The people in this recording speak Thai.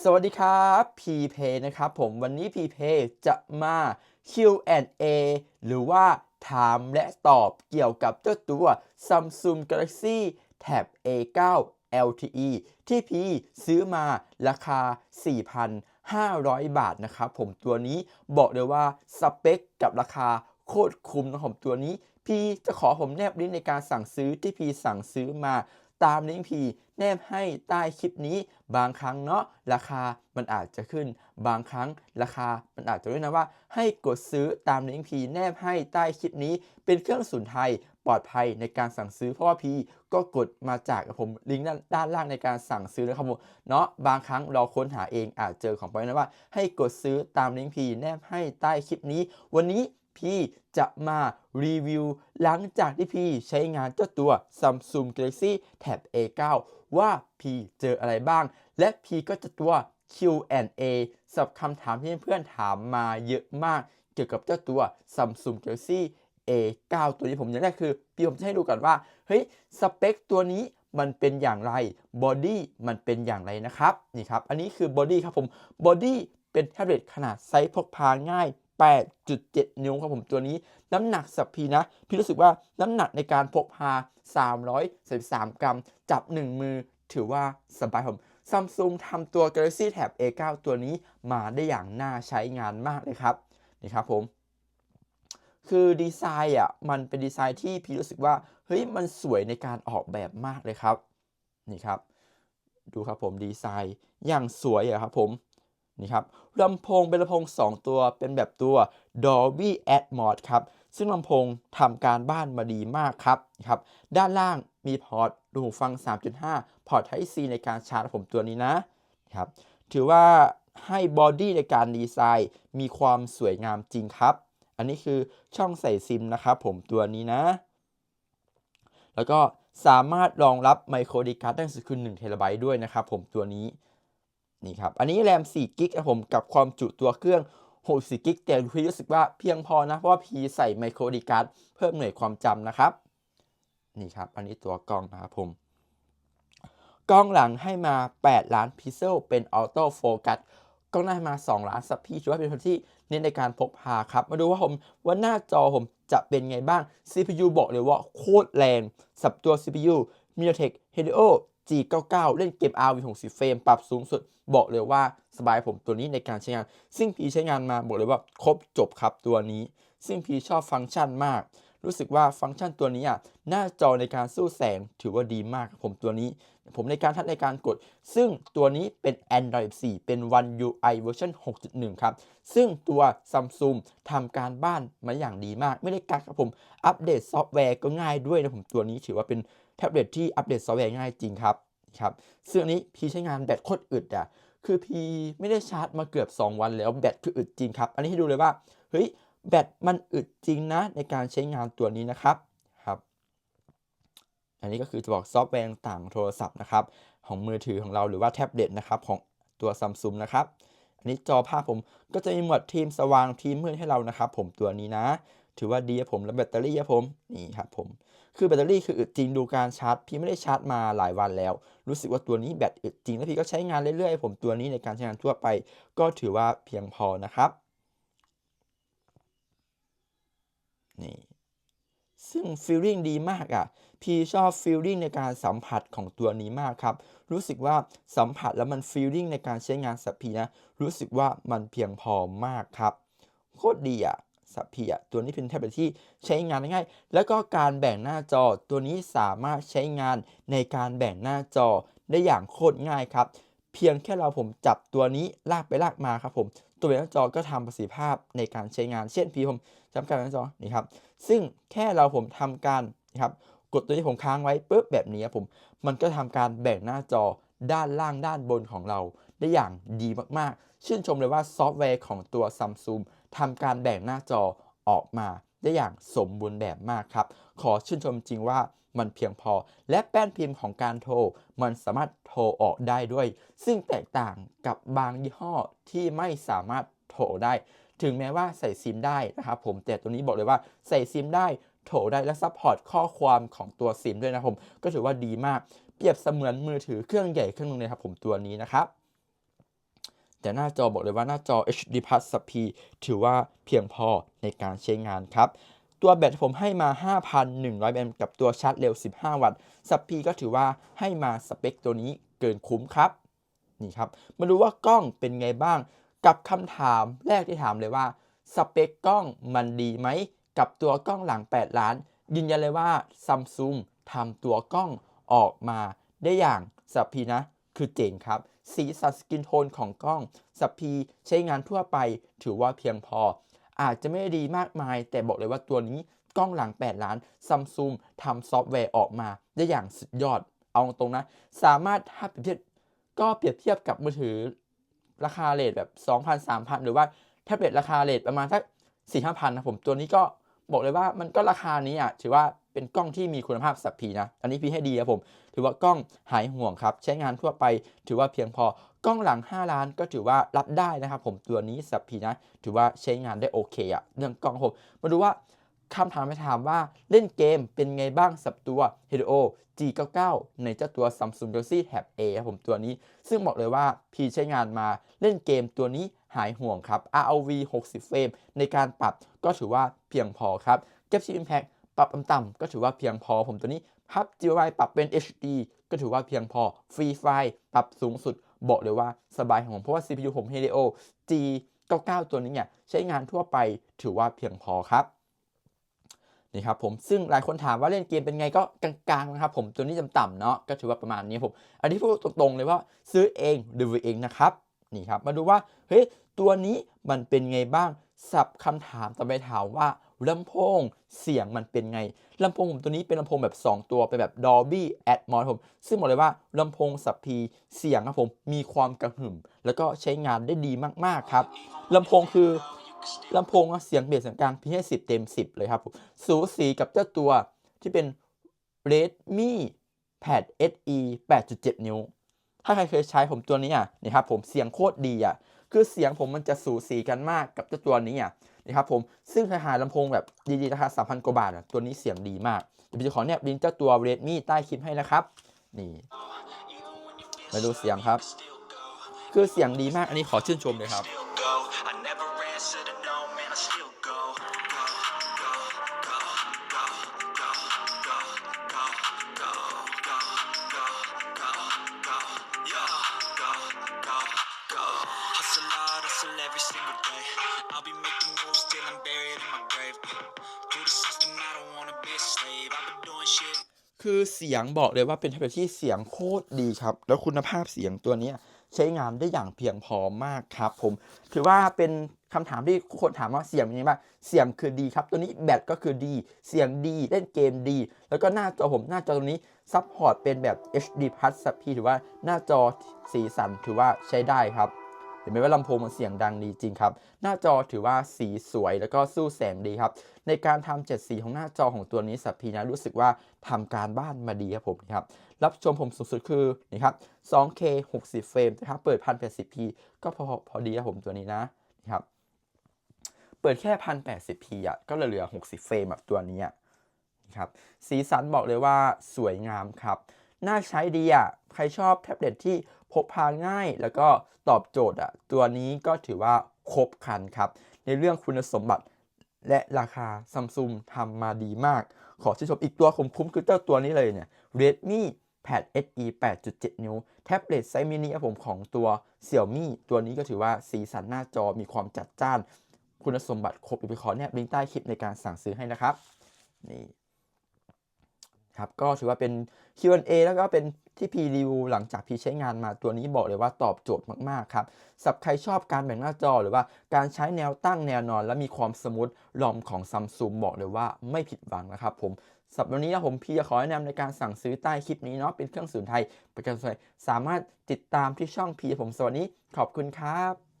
สวัสดีครับพีเพนะครับผมวันนี้พีเพจะมา Q&A หรือว่าถามและตอบเกี่ยวกับเจ้าตัว Samsung Galaxy Tab A9 LTE ที่พีซื้อมาราคา 4,500 บาทนะครับผมตัวนี้บอกเลยว่าสเปคกับราคาโคตรคุ้มนะผมตัวนี้ พี่จะขอผมแนบลิงก์ในการสั่งซื้อที่พี่สั่งซื้อมาตามลิงก์พี นบให้ใต้คลิปนี้ บางครั้งเนาะราคามันอาจจะขึ้น บางครั้งราคามันอาจจะด้วยนะว่า ให้กดซื้อตามลิงก์พีแนบให้ใต้คลิปนี้ เป็นเครื่องสูนไทยปลอดภัยในการสั่งซื้อเพราะว่าพีก็กดมาจากผมลิงก์ด้านด้านล่างในการสั่งซื้อนะครับผมเนาะบางครั้งเราค้นหาเองอาจเจอของไปนะว่า ให้กดซื้อตามลิงก์พีแนบให้ใต้คลิปนี้ วันนี้ พี่จะมารีวิวหลังจากที่พี่ใช้งานเจ้าตัว Samsung Galaxy Tab A9 ว่าพี่เจออะไรบ้าง และพี่ก็จะตัว Q&A สำหรับคำถามที่เพื่อนๆถามมาเยอะมาก เกี่ยวกับเจ้าตัว Samsung Galaxy A9 ตัวนี้ผมอยางแรกคือพี่ผมจะให้ดูก่อนว่า เฮ้ย สเปคตัวนี้มันเป็นอย่างไรบอดี้มันเป็นอย่างไรนะครับ นี่ครับ อันนี้คือบอดี้ครับผมบอดี้เป็นแท็บเล็ตขนาดไซส์พกพาง่าย 8.7 นิ้วครับผมตัวนี้น้ำหนักสับพีนะ พี่รู้สึกว่าน้ำหนักในการพกพา 333 กรัม จับ 1 มือถือว่าสบายผมซัมซุงทำตัว Galaxy Tab A9 ตัวนี้มาได้อย่างน่าใช้งานมากเลยครับนี่ครับผม คือดีไซน์อะมันเป็นดีไซน์ที่พี่รู้สึกว่า เฮ้ยมันสวยในการออกแบบมากเลยครับ นี่ครับ ดูครับผมดีไซน์อย่างสวยอะครับผม นี่ครับลำโพงเป็นลำโพง 2 ตัวเป็นแบบตัว Dolby Atmos ครับซึ่งลำโพงทำการบ้านมาดีมากครับครับ ด้านล่างมีพอร์ตรูหูฟัง 3.5 พอร์ต Type C ในการชาร์จผมตัวนี้นะครับ ถือว่าให้บอดี้ในการดีไซน์มีความสวยงามจริงครับ อันนี้คือช่องใส่ซิมนะครับผมตัวนี้นะ แล้วก็สามารถรองรับไมโครดีการ์ดได้สูงคือ1เทราไบต์ด้วยนะครับผมตัวนี้ นี่ครับ อันนี้แรม4กิกครับผมกับความจุตัวเครื่อง64กิกแต่พี่รู้สึกว่าเพียงพอนะ เพราะว่าพี่ใส่ไมโครดีการ์ดเพิ่มหน่วยความจำนะครับ นี่ครับ อันนี้ตัวกล้องนะครับผมกล้องหลังให้มา 8 ล้านพิกเซลเป็นออโต้โฟกัสกล้องหน้ามา 2 ล้านสับพี่ถือว่าเป็นคนที่เน้นในการพกพาครับ มาดูว่าผมว่าหน้าจอผมจะเป็นไงบ้าง CPU บอกเลยว่าโคตรแรง สับตัว CPU MediaTek Helio G99 เล่นเกม RV 60เฟรมปรับสูงสุด บอกเลยว่าสบายผมตัวนี้ในการใช้งาน ซึ่งพีใช้งานมาบอกเลยว่าครบจบครับตัวนี้ ซึ่งพีชอบฟังก์ชันมาก รู้สึกว่าฟังก์ชันตัวนี้อะหน้าจอในการสู้แสงถือว่าดีมากครับผมตัวนี้ ผมในการทัดในการกด ซึ่งตัวนี้เป็น Android 4 เป็น One UI เวอร์ชัน6.1 ครับ ซึ่งตัว Samsung ทำการบ้านมาอย่างดีมาก ไม่ได้กักครับผม อัปเดตซอฟต์แวร์ก็ง่ายด้วยนะผมตัวนี้ถือว่าเป็น แท็บเล็ตที่อัปเดตซอฟต์แวร์ง่ายจริงครับครับซึ่งอันนี้พีใช้งานแบตโคตรอึดอะคือพีไม่ได้ชาร์จมาเกือบ 2 วันแล้วแบตคืออึดจริงครับ อันนี้ให้ดูเลยว่าเฮ้ยแบตมันอึดจริงนะในการใช้งานตัวนี้นะครับครับ อันนี้ก็คือจะบอกซอฟต์แวร์ต่างโทรศัพท์นะครับของมือถือของเราหรือว่าแท็บเล็ตนะครับของตัว Samsung นะครับอันนี้จอภาพผมก็จะมีหมวดทีมสว่างทีมมืดให้เรานะครับ ผมตัวนี้นะ ถือว่าดีครับผมแล้วแบตเตอรี่ครับผมนี่ครับผม คือแบตเตอรี่คืออึดจริงดูการชาร์จ พี่ไม่ได้ชาร์จมาหลายวันแล้ว รู้สึกว่าตัวนี้แบตอึดจริงแล้วพี่ก็ใช้งานเรื่อยๆผมตัวนี้ในการใช้งานทั่วไป ก็ถือว่าเพียงพอนะครับนี่ซึ่งฟีลลิ่งดีมากอะ่ะ พี่ชอบฟีลลิ่งในการสัมผัสของตัวนี้มากครับ รู้สึกว่าสัมผัสแล้วมันฟีลลิ่งในการใช้งานสับพีนะ รู้สึกว่ามันเพียงพอมากครับ โคตรดีอะ่ะ สับพีอะตัวนี้เป็นแท็บเล็ตที่ใช้งานง่าย แล้วก็การแบ่งหน้าจอตัวนี้สามารถใช้งานในการแบ่งหน้าจอได้อย่างโคตรง่ายครับ เพียงแค่เราผมจับตัวนี้ลากไปลากมาครับผมตัวแบ่งหน้าจอก็ทำประสิทธิภาพในการใช้งาน เช่นพี่ผมจำการแบ่งหน้าจอนี่ครับซึ่งแค่เราผมทำการนะครับกดตัวที่ผมค้างไว้ปุ๊บแบบนี้ครับผมมันก็ทำการแบ่งหน้าจอด้านล่างด้านบนของเราได้อย่างดีมากๆ ชื่นชมเลยว่าซอฟต์แวร์ของตัว Samsung ทำการแบ่งหน้าจอออกมาได้อย่างสมบูรณ์แบบมากครับ ขอชื่นชมจริงว่ามันเพียงพอ และแป้นพิมพ์ของการโทร มันสามารถโทรออกได้ด้วย ซึ่งแตกต่างกับบางยี่ห้อที่ไม่สามารถโทรได้ ถึงแม้ว่าใส่ซิมได้นะครับผม แต่ตัวนี้บอกเลยว่าใส่ซิมได้โถได้และซัพพอร์ตข้อความของตัวซิมด้วยนะผม ก็ถือว่าดีมาก เปรียบเสมือนมือถือเครื่องใหญ่เครื่องนึงเลยครับผมตัวนี้นะครับ แต่หน้าจอบอกเลยว่าหน้าจอ HD Plus สัพพีถือว่าเพียงพอในการใช้งานครับ ตัวแบตผมให้มา 5,100แอมกับตัวชาร์จเร็ว 15 วัตต์สัพพีก็ถือว่าให้มาสเปคตัวนี้เกินคุ้มครับ นี่ครับ มาดูว่ากล้องเป็นไงบ้าง กับคำถามแรกที่ถามเลยว่า สเปคกล้องมันดีไหม กับตัวกล้องหลัง 8 ล้าน ยืนยันเลยว่าซัมซุงทำตัวกล้องออกมาได้อย่างสัพพีนะ คือเจ๋งครับ สีสันสกินโทนของกล้องสัพพีใช้งานทั่วไปถือว่าเพียงพอ อาจจะไม่ดีมากมาย แต่บอกเลยว่าตัวนี้กล้องหลัง 8 ล้านซัมซุงทำซอฟต์แวร์ออกมาได้อย่างสุดยอด เอาตรงนะ สามารถถ้าเปรียบเทียบก็เปรียบเทียบกับมือถือราคาเลทแบบ 2,000 3,000 หรือว่าแท็บเล็ตราคาเลทประมาณสัก4 5 0 0นะผมตัวนี้ก็บอกเลยว่ามันก็ราคานี้อะถือว่าเป็นกล้องที่มีคุณภาพสัพพีนะ อันนี้พี่ให้ดีครับผม ถือว่ากล้องหายห่วงครับ ใช้งานทั่วไป ถือว่าเพียงพอกล้องหลัง 5 ล้านก็ถือว่ารับได้นะครับ ผมตัวนี้สัพพีนะ ถือว่าใช้งานได้โอเคอะเรื่องกล้องผมมาดูว่าคำถามไปถามว่าเล่นเกมเป็นไงบ้างสับตัว Helio G99 ในเจ้าตัว Samsung Galaxy Tab A ครับผมตัวนี้ ซึ่งบอกเลยว่าพี่ใช้งานมาเล่นเกมตัวนี้หายห่วงครับ ROV 60 เฟรมในการปรับก็ถือว่าเพียงพอครับ Capture Impact ปรับต่ำๆก็ถือว่าเพียงพอผมตัวนี้ พับ GY ปรับเป็น HD ก็ถือว่าเพียงพอ Free Fire ปรับสูงสุด บอกเลยว่าสบายของผมเพราะว่า CPU ผม Helio G99 ตัวนี้เนี่ยใช้งานทั่วไปถือว่าเพียงพอครับนี่ครับผมซึ่งหลายคนถามว่าเล่นเกมเป็นไงก็กลางๆนะครับผมตัวนี้ต่ำๆเนาะก็ถือว่าประมาณนี้ผมอันนี้พูดตรงๆเลยว่าซื้อเองรีวิวเองนะครับนี่ครับมาดูว่าเฮ้ยตัวนี้มันเป็นไงบ้างสับคำถามต่อไปถามว่า ลำโพงเสียงมันเป็นไงลำโพงผมตัวนี้เป็นลำโพงแบบ 2 ตัว เป็นแบบ Dolby Atmos ผม ซึ่งบอกเลยว่าลำโพงสับพีเสียงครับผมมีความกระหึ่ม แล้วก็ใช้งานได้ดีมากๆครับลำโพงคือลำโพงเสียงเบสเสียงกลางพี่ให้10 เต็ม 10 เลยครับผมสูสีกับเจ้าตัวที่เป็น Redmi Pad SE 8.7 นิ้ว ถ้าใครเคยใช้ผมตัวนี้อะนี่ครับผมเสียงโคตรดีอะคือเสียงผมมันจะสูสีกันมากกับเจ้าตัวนี้อะ นี่ครับผมซึ่งถ้าหาลำโพงแบบดีๆราคา3,000กว่าบาทอะตัวนี้เสียงดีมากเดี๋ยวจะขอแนบลิงก์เจ้าตัว Redmi ใต้คลิปให้นะครับ นี่มาดูเสียงครับ คือเสียงดีมากอันนี้ขอชื่นชมเลยครับ hustle every single day. I'll be making moves till I'm buried in my grave. To the system, I don't wanna be a slave. I've been doing shit. คือเสียงบอกเลยว่าเป็นแท็บเล็ตที่เสียงโคตรดีครับ แล้วคุณภาพเสียงตัวนี้ใช้งานได้อย่างเพียงพอมากครับ ผม ถือว่าเป็นคำถามที่คนถามว่าเสียงยังไงบ้างเสียงคือดีครับ ตัวนี้แบตก็คือดี เสียงดีเล่นเกมดี แล้วก็หน้าจอผมหน้าจอตัวนี้ซัพพอร์ตเป็นแบบ HD+ สับพี่ถือว่าหน้าจอสีสันถือว่าใช้ได้ครับ เห็นไหมว่าลำโพงมันเสียงดังดีจริงครับ หน้าจอถือว่าสีสวยแล้วก็สู้แสงดีครับ ในการทำเจ็ดสีของหน้าจอของตัวนี้สัพพีนะรู้สึกว่าทำการบ้านมาดีครับผมนะครับ รับชมผมสูงสุดคือนี่ครับ 2K 60 เฟรมนะครับ เปิด 1080p ก็พอพอดีครับผมตัวนี้นะนะครับ เปิดแค่ 1080p อะ ก็เหลือ 60 เฟรมแบบตัวนี้นะครับ สีสันบอกเลยว่าสวยงามครับ น่าใช้ดีอะ ใครชอบแท็บเล็ตที่ พกพาง่าย แล้วก็ตอบโจทย์อะตัวนี้ก็ถือว่าครบครันครับ ในเรื่องคุณสมบัติและราคาซัมซุงทำมาดีมาก ขอชื่นชมอีกตัวคุ้มคุ้มคือเจ้าตัวนี้เลยเนี่ย Redmi Pad SE 8.7 นิ้ว แท็บเล็ตไซส์มินิผมของตัว Xiaomi ตัวนี้ก็ถือว่าสีสันหน้าจอมีความจัดจ้าน คุณสมบัติครบเดี๋ยวไปขอแนบลิงก์ใต้คลิปในการสั่งซื้อให้นะครับ นี่ ครับก็ถือว่าเป็น Q&A แล้วก็เป็นที่พีรีวิวหลังจากพีใช้งานมาตัวนี้บอกเลยว่าตอบโจทย์มากๆครับสับใครชอบการแบ่งหน้าจอหรือว่าการใช้แนวตั้งแนวนอน และมีความสมูทลอมของซัมซุงบอกเลยว่าไม่ผิดหวังนะครับผมสำหรับวันนี้นะผมพีจะขอแนะนำในการสั่งซื้อใต้คลิปนี้เนาะเป็นเครื่องสื่อไทยประกันภัยสามารถติดตามที่ช่องพีผมสวัสดีขอบคุณครับ